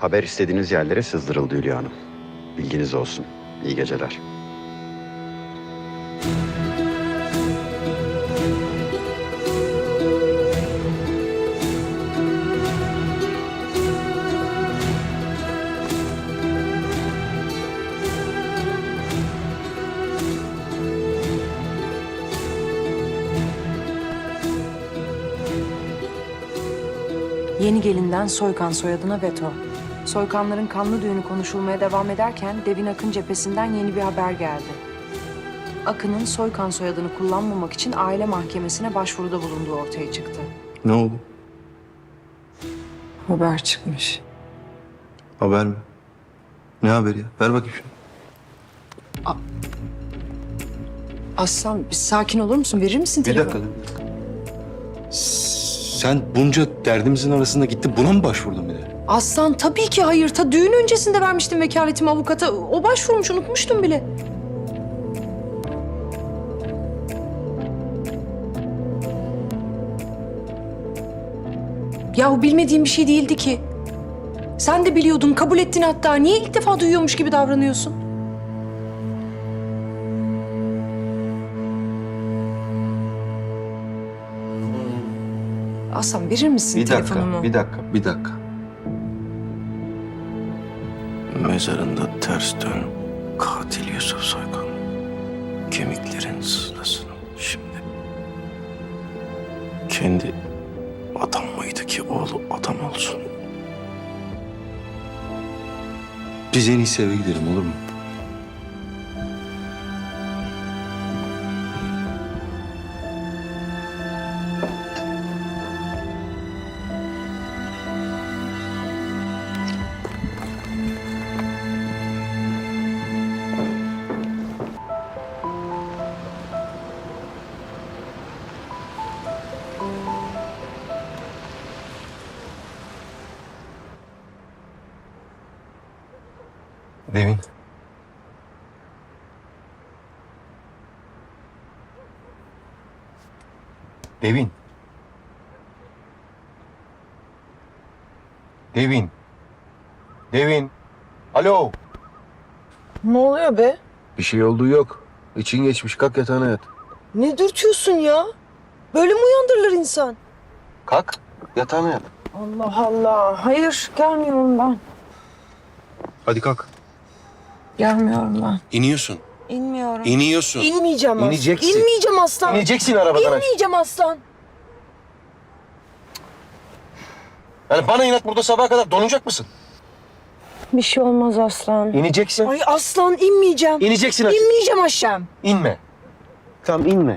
Haber istediğiniz yerlere sızdırıldı Hülya Hanım. Bilginiz olsun. İyi geceler. Yeni gelinden Soykan soyadına veto. Soykanların kanlı düğünü konuşulmaya devam ederken Devin Akın cephesinden yeni bir haber geldi. Akın'ın Soykan soyadını kullanmamak için aile mahkemesine başvuruda bulunduğu ortaya çıktı. Ne oldu? Haber çıkmış. Haber mi? Ne haberi ya? Ver bakayım şunu. Aslan bir sakin olur musun? Verir misin Bir telefonu? dakika. bir dakika. Sen bunca derdimizin arasında gitti buna mı başvurdun bir de? Aslan tabii ki hayır. Ta düğün öncesinde vermiştim vekaletimi avukata. O başvurmuş unutmuştum bile. Yahu bilmediğim bir şey değildi ki. Sen de biliyordun, kabul ettin hatta. Niye ilk defa duyuyormuş gibi davranıyorsun? Aslan verir misin Bir dakika, telefonumu? bir dakika, bir dakika. Mezarında ters dön. Katil Yusuf Soykan. Kemiklerin sızlasın şimdi. Kendi adam mıydı ki oğlu adam olsun? Biz en iyisi eve olur mu? Devin. Devin. Devin. Devin. Alo. Ne oluyor be? Bir şey olduğu yok. İçin geçmiş. Kalk yatağına yat. Ne dürtüyorsun ya? Böyle mi uyandırılır insan? Kalk. Yatağına yat. Allah Allah. Hayır gelmiyorum ben. Hadi kalk. Gelmiyorum ben. İniyorsun. İnmiyorum. İniyorsun. İnmeyeceğim aslan. İneceksin. İnmeyeceğim aslan. İneceksin arabadan. İnmeyeceğim aslan. Yani bana inat burada sabaha kadar donacak mısın? Bir şey olmaz aslan. İneceksin. Ay aslan inmeyeceğim. İneceksin aç. İnmeyeceğim aşağım. İnme. Tamam inme.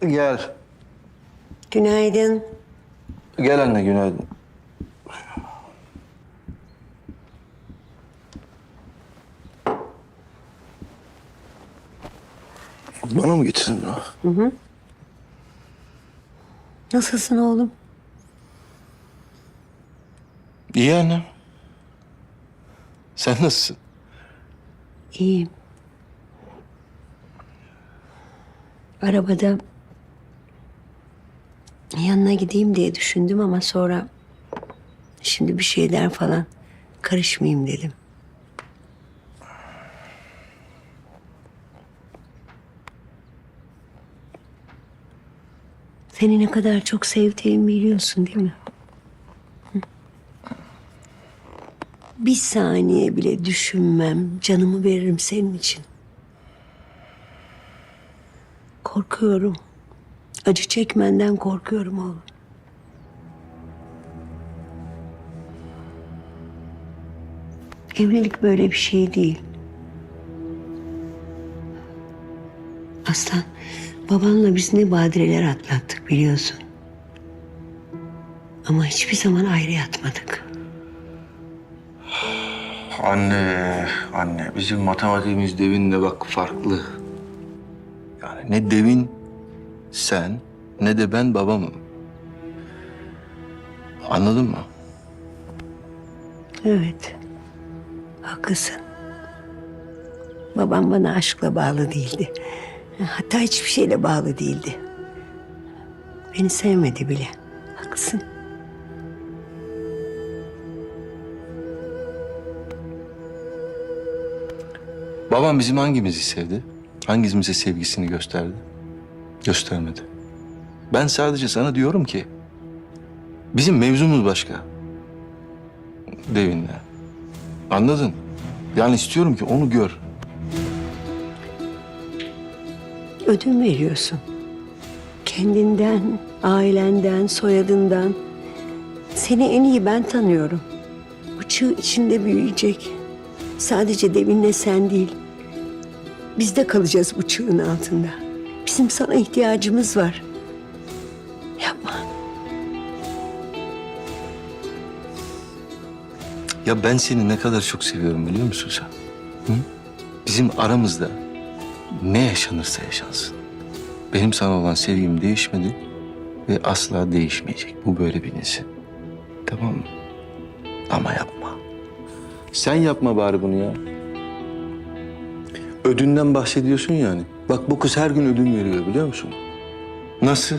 Gel. Günaydın. Gel anne günaydın. Bana mı getirdin bunu? Hı hı. Nasılsın oğlum? İyi annem. Sen nasılsın? İyiyim. Arabada yanına gideyim diye düşündüm ama sonra şimdi bir şeyler falan karışmayayım dedim. Seni ne kadar çok sevdiğimi biliyorsun değil mi? Bir saniye bile düşünmem, canımı veririm senin için. Korkuyorum. Acı çekmenden korkuyorum oğlum. Evlilik böyle bir şey değil. Aslan, babanla biz ne badireler atlattık biliyorsun. Ama hiçbir zaman ayrı yatmadık. Anne, anne. Bizim matematiğimiz devinle bak farklı. Yani ne devin sen ne de ben babamım. Anladın mı? Evet. Haklısın. Babam bana aşkla bağlı değildi. Hatta hiçbir şeyle bağlı değildi. Beni sevmedi bile. Haklısın. Babam bizim hangimizi sevdi? Hangimize sevgisini gösterdi? Göstermedi. Ben sadece sana diyorum ki bizim mevzumuz başka. Devinle. Anladın? Yani istiyorum ki onu gör. Ödün veriyorsun. Kendinden, ailenden, soyadından. Seni en iyi ben tanıyorum. Bu çığ içinde büyüyecek. Sadece devinle sen değil. Biz de kalacağız bu çığın altında. Bizim sana ihtiyacımız var. Yapma. Ya ben seni ne kadar çok seviyorum biliyor musun sen? Hı? Bizim aramızda ne yaşanırsa yaşansın. Benim sana olan sevgim değişmedi ve asla değişmeyecek. Bu böyle bilinsin. Tamam mı? Ama yapma. Sen yapma bari bunu ya. Ödünden bahsediyorsun yani. Bak bu kız her gün ödün veriyor biliyor musun? Nasıl?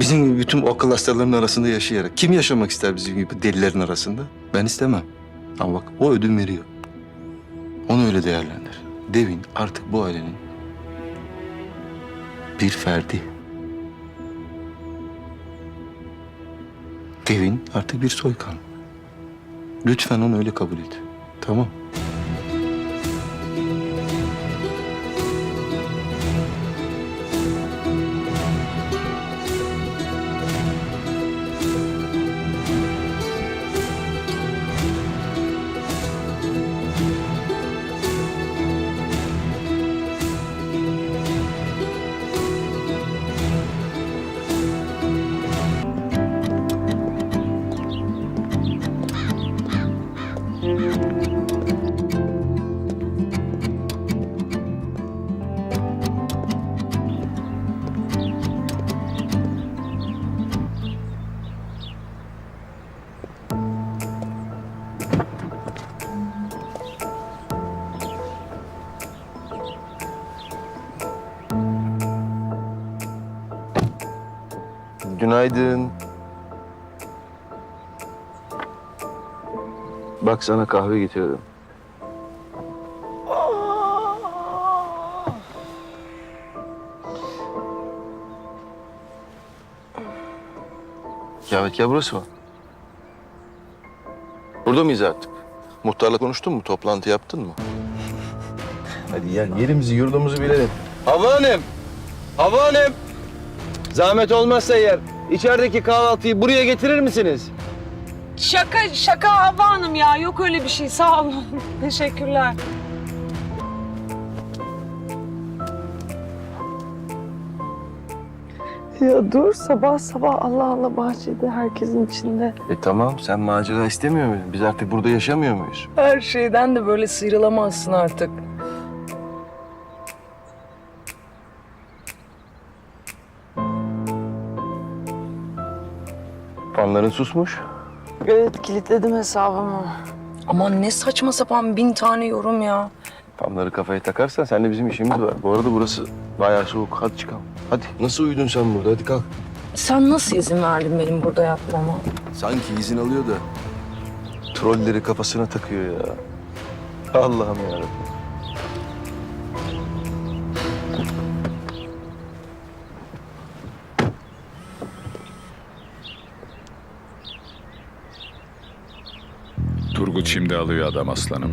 Bizim gibi bütün o akıl hastalarının arasında yaşayarak. Kim yaşamak ister bizim gibi delilerin arasında? Ben istemem. Ama bak o ödün veriyor. Onu öyle değerlendir. Devin artık bu ailenin bir ferdi. Devin artık bir soykan. Lütfen onu öyle kabul et. Tamam. Günaydın. Bak sana kahve getirdim. Evet ya burası mı? Burada mıyız artık? Muhtarla konuştun mu? Toplantı yaptın mı? Hadi gel yerimizi yurdumuzu bilelim. Hava Hanım! Hava Hanım! Zahmet olmazsa eğer içerideki kahvaltıyı buraya getirir misiniz? Şaka şaka Havva Hanım ya. Yok öyle bir şey. Sağ olun. Teşekkürler. Ya dur sabah sabah Allah Allah bahçede herkesin içinde. E tamam sen macera istemiyor muydun? Biz artık burada yaşamıyor muyuz? Her şeyden de böyle sıyrılamazsın artık. Fanların susmuş. Evet kilitledim hesabımı. Aman ne saçma sapan bin tane yorum ya. Fanları kafaya takarsan sen de bizim işimiz var. Bu arada burası bayağı soğuk. Hadi çıkalım. Hadi. Nasıl uyudun sen burada? Hadi kalk. Sen nasıl izin verdin benim burada yatmama? Sanki izin alıyor da trolleri kafasına takıyor ya. Allah'ım yarabbim. Turgut şimdi alıyor adam aslanım.